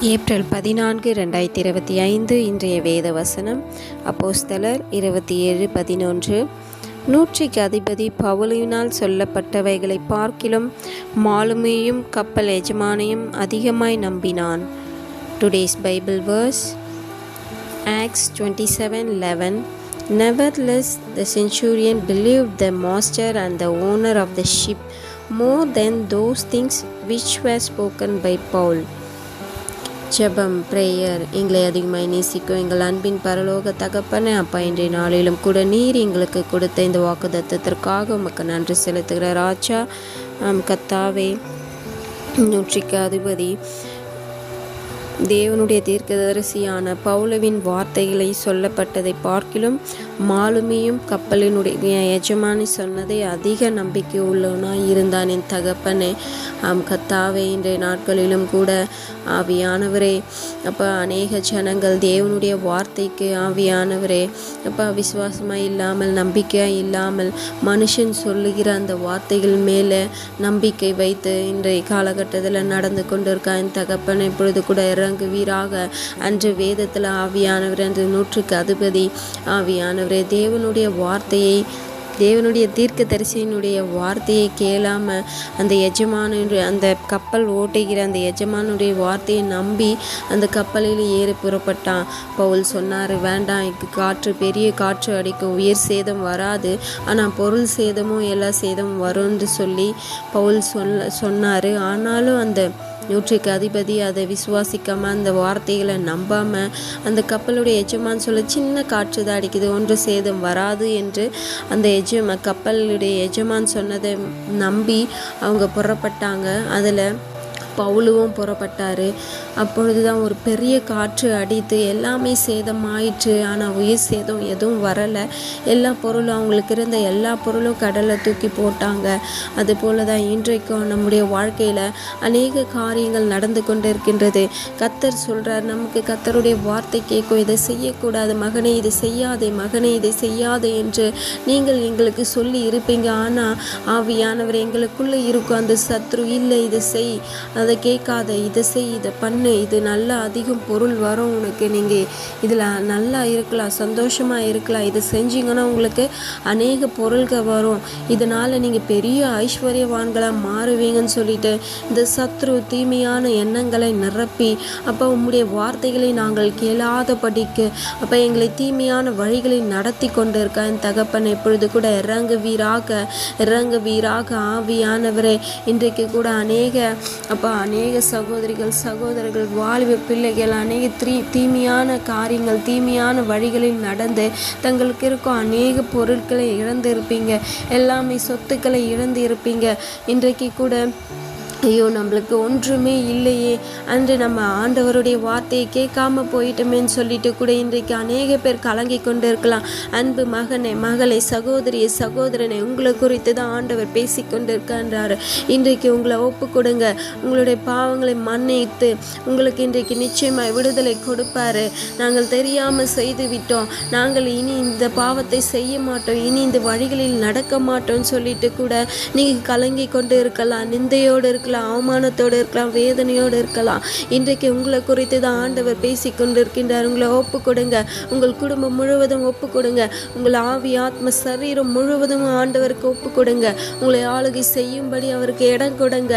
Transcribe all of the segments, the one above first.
April பதினான்கு ரெண்டாயிரத்தி இருபத்தி ஐந்து இன்றைய வேத வசனம் அப்போஸ்தலர் இருபத்தி ஏழு பதினொன்று. நூற்றிக்கு அதிபதி பவுலினால் சொல்லப்பட்டவைகளை பார்க்கிலும் மாலுமியும் கப்பல் எஜமானையும் அதிகமாய் நம்பினான். Today's Bible verse Acts 27:11 Nevertheless the centurion believe the master and the owner of the ship more than those things which were spoken by Paul ஜெபம் பிரேயர் எங்களை அதிகமாக நேசிக்கும் எங்கள் அன்பின் பரலோக தகப்பனே அப்பா இன்றைய நாளிலும் கூட நீர் எங்களுக்கு கொடுத்த இந்த வாக்குதத்தத்திற்காக உமக்கு நன்றி செலுத்துகிற ராஜா கத்தாவே நூற்றிக்கு அதிபதி தேவனுடைய தீர்க்கதரிசியான பவுலவின் வார்த்தைகளை சொல்லப்பட்டதை பார்க்கிலும் மாலுமியும் கப்பலினுடைய எஜமானி சொன்னதை அதிக நம்பிக்கை உள்ளவனாய் இருந்தான் என் தகப்பனே. ஆம் கத்தாவே இன்றைய நாட்களிலும் கூட ஆவியானவரே. அப்போ அநேக ஜனங்கள் தேவனுடைய வார்த்தைக்கு ஆவியானவரே. அப்போ விசுவாசமாக இல்லாமல் நம்பிக்கையாக இல்லாமல் மனுஷன் சொல்லுகிற அந்த வார்த்தைகள் மேலே நம்பிக்கை வைத்து இன்றைய காலகட்டத்தில் நடந்து கொண்டு என் தகப்பனை. இப்பொழுது கூட இறங்குவீராக அன்று வேதத்தில் ஆவியானவர் என்று நூற்றுக்கு அதிபதி. ஆவியானவரே தேவனுடைய வார்த்தையை தேவனுடைய தீர்க்க தரிசியினுடைய வார்த்தையை கேளாமல் அந்த எஜமானுடைய அந்த கப்பல் ஓட்டுகிற அந்த எஜமானுடைய வார்த்தையை நம்பி அந்த கப்பலில் ஏறி புறப்பட்டான். பவுல் சொன்னார் வேண்டாம் காற்று பெரிய காற்று அடிக்கும் உயிர் சேதம் வராது. ஆனால் பொருள் சேதமும் எல்லா சேதமும் வரும்னு சொல்லி பவுல் சொல்ல சொன்னார். ஆனாலும் அந்த நூற்றுக்கு அதிபதி அதை விசுவாசிக்காமல் அந்த வார்த்தைகளை நம்பாமல் அந்த கப்பலுடைய எஜமான் சொல்ல சின்ன காற்று தான் அடிக்குது ஒன்று சேதம் வராது என்று அந்த எஜமா கப்பலுடைய எஜமான் சொன்னதை நம்பி அவங்க புறப்பட்டாங்க. அதில் பவுலுவும் புறப்பட்டார். அப்பொழுது தான் ஒரு பெரிய காற்று அடித்து எல்லாமே சேதமாயிற்று. ஆனால் உயிர் சேதம் எதுவும் வரலை. எல்லா பொருளும் அவங்களுக்கு இருந்த எல்லா பொருளும் கடலை தூக்கி போட்டாங்க. அதுபோல தான் இன்றைக்கும் நம்முடைய வாழ்க்கையில் அநேக காரியங்கள் நடந்து கொண்டு இருக்கின்றது கத்தர் சொல்கிறார் நமக்கு கத்தருடைய வார்த்தை கேட்கும். இதை செய்யக்கூடாது. மகனே இதை செய்யாதே. மகனே இதை செய்யாதே என்று நீங்கள் எங்களுக்கு சொல்லி இருப்பீங்க. ஆனால் ஆவியானவர் எங்களுக்குள்ளே இருக்கும். அந்த சத்ரு இல்லை இதை செய். அது கேட்காத இதை செய் இதை பண்ணு இது நல்லா அதிகம் பொருள் வரும் உனக்கு. நீங்கள் இதில் நல்லா இருக்கலாம் சந்தோஷமாக இருக்கலாம். இதை செஞ்சீங்கன்னா உங்களுக்கு அநேக பொருள்கள் வரும். இதனால் நீங்கள் பெரிய ஐஸ்வர்யவான்களாக மாறுவீங்கன்னு சொல்லிட்டு இந்த சத்ரு தீமையான எண்ணங்களை நிரப்பி அப்போ உங்களுடைய வார்த்தைகளை நாங்கள் கேளாதபடிக்கு அப்போ எங்களை தீமையான வழிகளை நடத்தி கொண்டு இருக்கான் தகப்பன் எப்பொழுது கூட இறங்குவீராக இறங்குவீராக ஆவியானவரே. இன்றைக்கு கூட அநேக அப்போ அநேக சகோதரிகள் சகோதரர்கள் வாலிப பிள்ளைகள் அநேக தீ தீமையான காரியங்கள் தீமையான வழிகளில் நடந்து தங்களுக்கு இருக்கும் அநேக பொருட்களை இழந்து இருப்பீங்க எல்லாமே சொத்துக்களை இழந்து இருப்பீங்க இன்றைக்கு கூட ஐயோ நம்மளுக்கு ஒன்றுமே இல்லையே. அன்று நம்ம ஆண்டவருடைய வார்த்தையை கேட்காம போயிட்டோமேன்னு சொல்லிட்டு கூட இன்றைக்கு அநேக பேர் கலங்கி கொண்டு இருக்கலாம் அன்பு மகனை மகளை சகோதரியை சகோதரனை உங்களை குறித்து தான் ஆண்டவர் பேசி கொண்டு இருக்கின்றாரு இன்றைக்கு உங்களை ஒப்பு கொடுங்க. உங்களுடைய பாவங்களை மன்னித்து உங்களுக்கு இன்றைக்கு நிச்சயமாக விடுதலை கொடுப்பாரு. நாங்கள் தெரியாமல் செய்து விட்டோம். நாங்கள் இனி இந்த பாவத்தை செய்ய மாட்டோம். இனி இந்த வழிகளில் நடக்க மாட்டோம்னு சொல்லிட்டு கூட நீங்கள் கலங்கி கொண்டு இருக்கலாம். நிந்தையோடு இருக்கலாம். இருக்கலாம் அவமானத்தோடு இருக்கலாம் வேதனையோடு இருக்கலாம். இன்றைக்கு உங்களை குறித்து தான் ஆண்டவர் பேசி கொண்டிருக்கின்றார். உங்களை ஒப்பு கொடுங்க. உங்கள் குடும்பம் முழுவதும் ஒப்பு கொடுங்க. உங்கள் ஆவி ஆத்ம சரீரம் முழுவதும் ஆண்டவருக்கு ஒப்பு கொடுங்க. உங்களை ஆளுகை செய்யும்படி அவருக்கு இடம் கொடுங்க.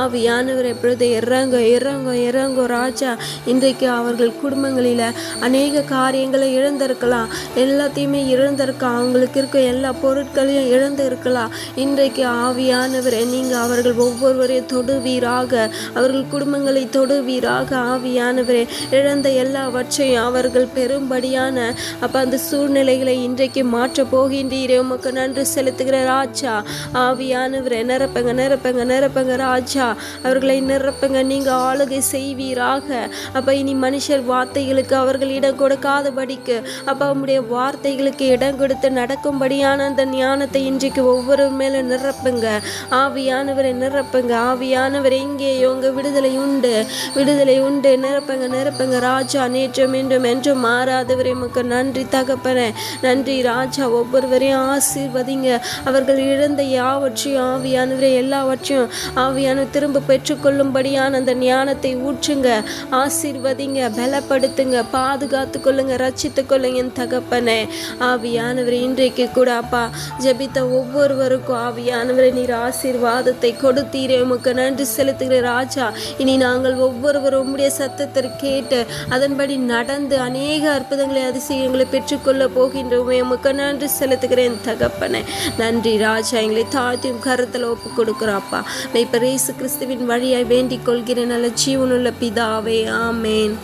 ஆவியானவர் எப்பொழுது இறங்க இறங்க இறங்க ராஜா இன்றைக்கு அவர்கள் குடும்பங்களில் அநேக காரியங்களை இழந்திருக்கலாம். எல்லாத்தையுமே இழந்திருக்கலாம். அவங்களுக்கு இருக்க எல்லா பொருட்களையும் இழந்து இருக்கலாம் இன்றைக்கு ஆவியானவர் நீங்கள் அவர்கள் ஒவ்வொருவரையும் தொடுவீராக. அவர்கள் குடும்பங்களை தொடுவீராக. ஆவியானவரே இழந்த எல்லாவற்றையும் அவர்கள் பெரும்படியான அப்போ அந்த சூழ்நிலைகளை இன்றைக்கு மாற்ற போகின்றீரே. உமக்கு நன்றி செலுத்துகிற ராஜா. ஆவியானவரே நிரப்பங்க நிரப்பங்க நிரப்பங்க ராஜா. அவர்களை நிரப்பங்க நீங்கள் ஆளுகை செய்வீராக. அப்போ இனி மனுஷர் வார்த்தைகளுக்கு அவர்கள் இடம் கொடுக்காதபடிக்கு அப்போ அவங்களுடைய வார்த்தைகளுக்கு இடம் கொடுத்து நடக்கும்படியான அந்த ஞானத்தை இன்றைக்கு ஒவ்வொரு மேலே நிரப்புங்க. ஆவியானவரை நிரப்புங்க. ஆவி ஆவியானவர் எங்கேயோ உங்க விடுதலை உண்டு விடுதலை உண்டு நிரப்பங்க நிரப்பங்க. ராஜா நேற்றும் இன்றும் என்றும் மாறாதவரே உமக்கு நன்றி தகப்பன. நன்றி ராஜா ஒவ்வொருவரையும் ஆசீர்வதிங்க. அவர்கள் இழந்த யாவற்றையும் ஆவியானவரே எல்லாவற்றையும் ஆவியான திரும்ப பெற்றுக்கொள்ளும்படியான அந்த ஞானத்தை ஊற்றுங்க. ஆசீர்வதிங்க பலப்படுத்துங்க. பாதுகாத்து கொள்ளுங்க ரச்சித்து கொள்ளுங்க என் தகப்பனே. ஆவியானவர் இன்றைக்கு கூட அப்பா ஜபித்த ஒவ்வொருவருக்கும் ஆவியானவரை நீர் ஆசீர்வாதத்தை கொடுத்தீரே உமக்கு நன்றி செலுத்துகிற ராஜா. இனி நாங்கள் ஒவ்வொருவரும் உம்முடைய சத்தத்தை கேட்டு அதன்படி நடந்து அநேக அற்புதங்களை அதிசயங்களை பெற்றுக்கொள்ள போகின்றோமே. உமக்கு நன்றி செலுத்துகிறேன் தகப்பனே. நன்றி ராஜா. எங்களை தாழ்த்தியும் கருத்தில் ஒப்பு கொடுக்குறாப்பா நான் இப்போ ரேசு கிறிஸ்துவின் வழியாய் வேண்டிக் கொள்கிறேன். நல்ல ஜீவனுள்ள பிதாவே. ஆமேன்.